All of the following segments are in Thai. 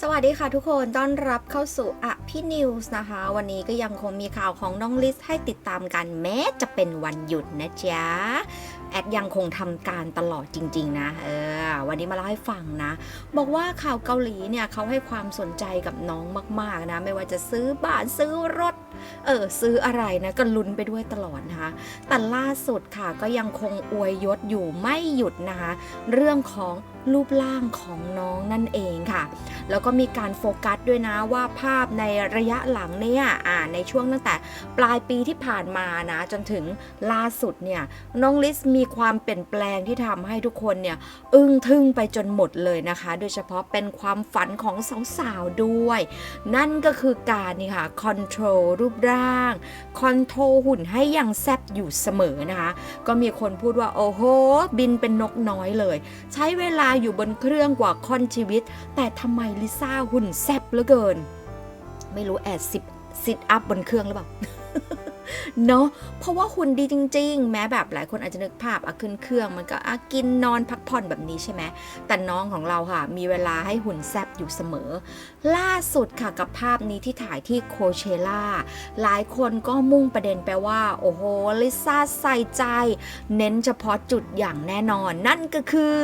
สวัสดีค่ะทุกคนต้อนรับเข้าสู่อะพี่นิวส์นะคะ วันนี้ก็ยังคงมีข่าวของน้องลิสให้ติดตามกันแม้จะเป็นวันหยุดนะจ๊ะ แอดยังคงทำการตลอดจริง ๆ นะ เออ วันนี้มาเล่าให้ฟังนะ บอกว่าข่าวเกาหลีเนี่ยเขาให้ความสนใจกับน้องมาก ๆ นะ ไม่ว่าจะซื้อบ้านซื้อรถ เออซื้ออะไรนะก็ลุ้นไปด้วยตลอดนะคะ แต่ล่าสุดค่ะก็ยังคงอวยยศอยู่ไม่หยุดนะคะ เรื่องของรูปร่างของน้องนั่นเองค่ะ แล้วก็มีการโฟกัสด้วยนะว่าภาพในระยะหลังเนี่ยอ่าในช่วงตั้งแต่ปลายปีที่ผ่านมานะ จนถึงล่าสุดเนี่ยน้องลิสมีความเปลี่ยนแปลงที่ทำให้ทุกคนเนี่ยอึ้งทึ่งไปจนหมดเลยนะคะ โดยเฉพาะเป็นความฝันของสาวๆด้วย นั่นก็คือการนี่ค่ะคอนโทรลรูปร่างคอนโทรหุ่นให้อย่างแซบอยู่เสมอนะคะ ก็มีคนพูดว่า โอ้โห บินเป็นนกน้อยเลย ใช้เวลาอยู่บนเครื่องกว่าค่อนชีวิต แต่ทำไมลิซ่าหุ่นแซบเหลือเกิน ไม่รู้แอดสิบซิทอัพบนเครื่องหรือเปล่า เนาะเพราะว่าหุ่นดีจริง ๆ แม้แบบหลายคนอาจจะนึกภาพอะขึ้นเครื่องมันก็อะกินนอนพักผ่อนแบบนี้ใช่ไหมแต่น้องของเราค่ะ มีเวลาให้หุ่นแซบอยู่เสมอ ล่าสุดค่ะกับภาพนี้ที่ถ่ายที่โคเชล่าหลายคนก็มุ่งประเด็นไปว่า โอ้โหลิซ่าใส่ใจ เน้นเฉพาะจุดอย่างแน่นอน นั่นก็คือ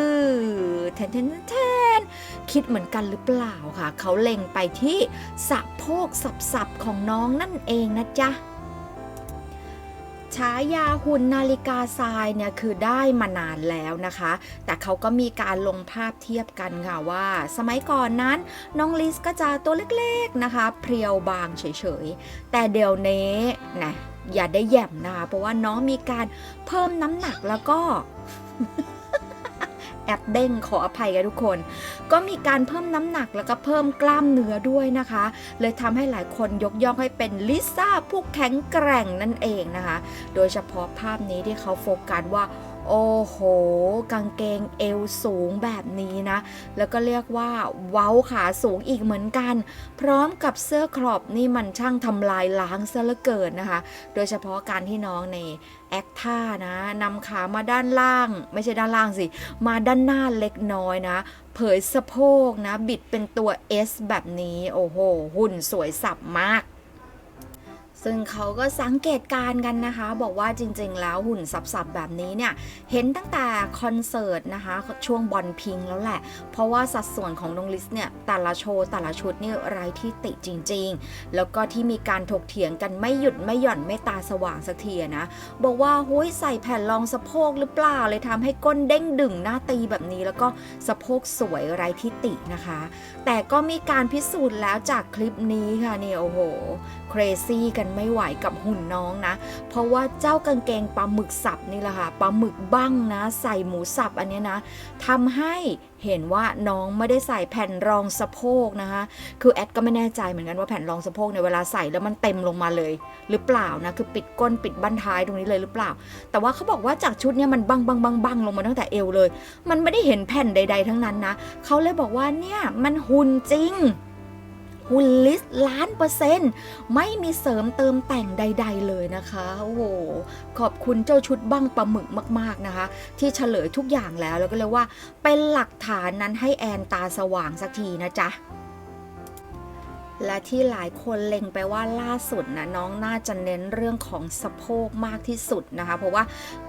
แทนแทนแทนคิดเหมือนกันหรือเปล่าค่ะ เขาเล็งไปที่สะโพกสับๆของน้องนั่นเองนะจ๊ะ ฉายาหุ่นนาฬิกาทรายเนี่ยคือได้มานานแล้วนะคะ แต่เขาก็มีการลงภาพเทียบกันค่ะว่า สมัยก่อนนั้นน้องลิสก็จะตัวเล็กๆนะคะ เพรียวบางเฉยๆ แต่เดี๋ยวนี้นะอย่าได้แหย่มนะคะ เพราะว่าน้องมีการเพิ่มน้ำหนักแล้วก็ แอบเด้งขออภัยกันทุกคน ก็มีการเพิ่มน้ำหนักแล้วก็เพิ่มกล้ามเนื้อด้วยนะคะ เลยทำให้หลายคนยกย่องให้เป็นลิซ่าผู้แข็งแกร่งนั่นเองนะคะ โดยเฉพาะภาพนี้ที่เขาโฟกัสว่า โอ้โห กางเกงเอวสูงแบบนี้นะ แล้วก็เรียกว่าเว้าขาสูงอีกเหมือนกัน พร้อมกับเสื้อครอบนี่มันช่างทำลายล้างซะเหลือเกินนะคะ โดยเฉพาะการที่น้องในแอคท่านะนำขามาด้านล่าง ไม่ใช่ด้านล่างสิ มาด้านหน้าเล็กน้อยนะ เผยสะโพกนะ บิดเป็นตัว S แบบนี้ โอ้โห หุ่นสวยสับมาก ซึ่งเขาก็สังเกตการกันนะคะ บอกว่าจริงๆ แล้วหุ่นสับๆ แบบนี้เนี่ย เห็นตั้งแต่คอนเสิร์ตนะคะ ช่วงบอลพิงแล้วแหละ เพราะว่าสัดส่วนของน้องลิสเนี่ย แต่ละโชว์ แต่ละชุดนี่ไร้ที่ติจริง ๆ แล้วก็ที่มีการถกเถียงกันไม่หยุดไม่หย่อนไม่ตาสว่างสักทีนะ บอกว่าหุ้ยใส่แผ่นรองสะโพกหรือเปล่าเลยทำให้ก้นเด้งดึงหน้าตีแบบนี้ แล้วก็สะโพกสวยไร้ที่ตินะคะ แต่ก็มีการพิสูจน์แล้วจากคลิปนี้ค่ะเนี่ยโอ้โหเครซี่กันไม่ไหวกับหุ่นน้องนะ เพราะว่าเจ้ากางเกงปลาหมึกสับนี่แหละค่ะปลาหมึกบ้างนะ ใส่หมูสับอันนี้นะทำให้เห็นว่าน้องไม่ได้ใส่แผ่นรองสะโพกนะคะ คือแอดก็ไม่แน่ใจเหมือนกันว่าแผ่นรองสะโพกเนี่ยเวลาใส่แล้วมันเต็มลงมาเลย หรือเปล่านะ คือปิดก้นปิดบั้นท้ายตรงนี้เลยหรือเปล่า แต่ว่าเขาบอกว่าจากชุดเนี่ยมันบังบังบังบังลงมาตั้งแต่เอวเลย มันไม่ได้เห็นแผ่นใด ๆ ทั้งนั้นนะเขาเลยบอกว่าเนี่ยมันหุ่นจริง หุ่นลิสล้านเปอร์เซ็นต์ไม่มีเสริมเติมแต่งใด ๆ เลยนะคะ โอ้โห ขอบคุณเจ้าชุดบ้างปลาหมึกมาก ๆ นะคะ ที่เฉลยทุกอย่างแล้วแล้วก็เลยว่า เป็นหลักฐานนั้นให้แอนตาสว่างสักทีนะจ๊ะ และที่หลายคนเล็งไปว่าล่าสุดนะน้องน่าจะเน้นเรื่องของสะโพกมากที่สุดนะคะ เพราะว่า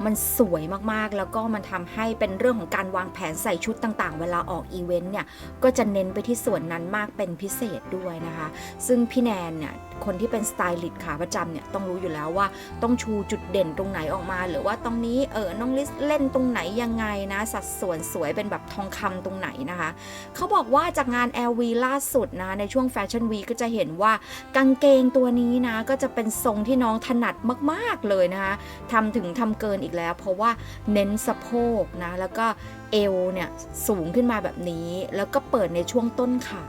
มันสวยมากๆแล้วก็มันทำให้เป็นเรื่องของการวางแผนใส่ชุดต่างๆ เวลาออกอีเวนต์เนี่ยก็จะเน้นไปที่ส่วนนั้นมากเป็นพิเศษด้วยนะคะ ซึ่งพี่แนนเนี่ยคนที่เป็นสไตลิสต์ขาประจำเนี่ยต้องรู้อยู่แล้วว่าต้องชูจุดเด่นตรงไหนออกมา หรือว่าตรงนี้เออน้องลิสเล่นตรงไหนยังไงนะสัดส่วนสวยเป็นแบบทองคำตรงไหนนะคะเขาบอกว่าจากงาน LV ล่าสุดนะในช่วงแฟชั่นวีก็จะเห็นว่ากางเกงตัวนี้นะ ก็จะเป็นทรงที่น้องถนัดมากๆเลยนะคะทำถึงทำเกินอีกแล้ว เพราะว่าเน้นสะโพกนะแล้วก็เอวเนี่ยสูงขึ้นมาแบบนี้ แล้วก็เปิดในช่วงต้นขา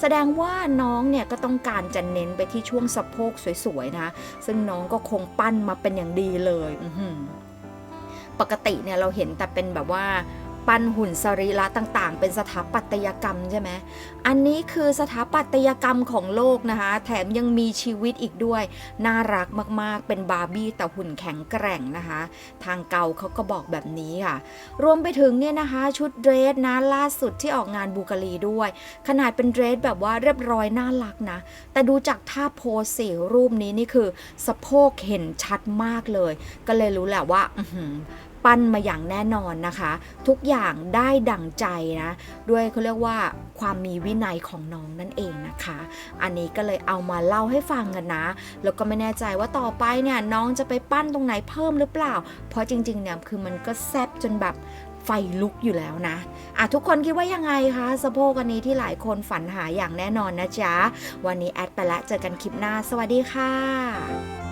แสดงว่าน้องเนี่ยก็ต้องการจะเน้นไปที่ช่วงสะโพกสวยๆนะซึ่งน้องก็คงปั้นมาเป็นอย่างดีเลยปกติเนี่ยเราเห็นแต่เป็นแบบว่า ปั้นหุ่นสรีระต่างๆ เป็นสถาปัตยกรรมใช่ไหมอันนี้คือสถาปัตยกรรมของโลกนะคะ แถมยังมีชีวิตอีกด้วย น่ารักมากๆ เป็นบาร์บี้แต่หุ่นแข็งแกร่งนะคะ ทางเกาเขาก็บอกแบบนี้ค่ะ รวมไปถึงเนี่ยนะคะ ชุดเดรสนะล่าสุดที่ออกงานบูการีด้วย ขนาดเป็นเดรสแบบว่าเรียบร้อยน่ารักนะ แต่ดูจากท่าโพสสีรูปนี้นี่คือ สะโพกเห็นชัดมากเลย ก็เลยรู้แหละว่า ปั้นมาอย่างแน่นอนนะคะ ทุกอย่างได้ดั่งใจนะ ด้วยเขาเรียกว่าความมีวินัยของน้องนั่นเองนะคะ อันนี้ก็เลยเอามาเล่าให้ฟังกันนะ แล้วก็ไม่แน่ใจว่าต่อไปเนี่ยน้องจะไปปั้นตรงไหนเพิ่มหรือเปล่า เพราะจริงๆเนี่ยคือมันก็แซบจนแบบไฟลุกอยู่แล้วนะอะทุกคนคิดว่ายังไงคะสะโพกอันนี้ที่หลายคนฝันหาอย่างแน่นอนนะจ๊ะ วันนี้แอดไปล้วเจอกันคลิปหน้า สวัสดีค่ะ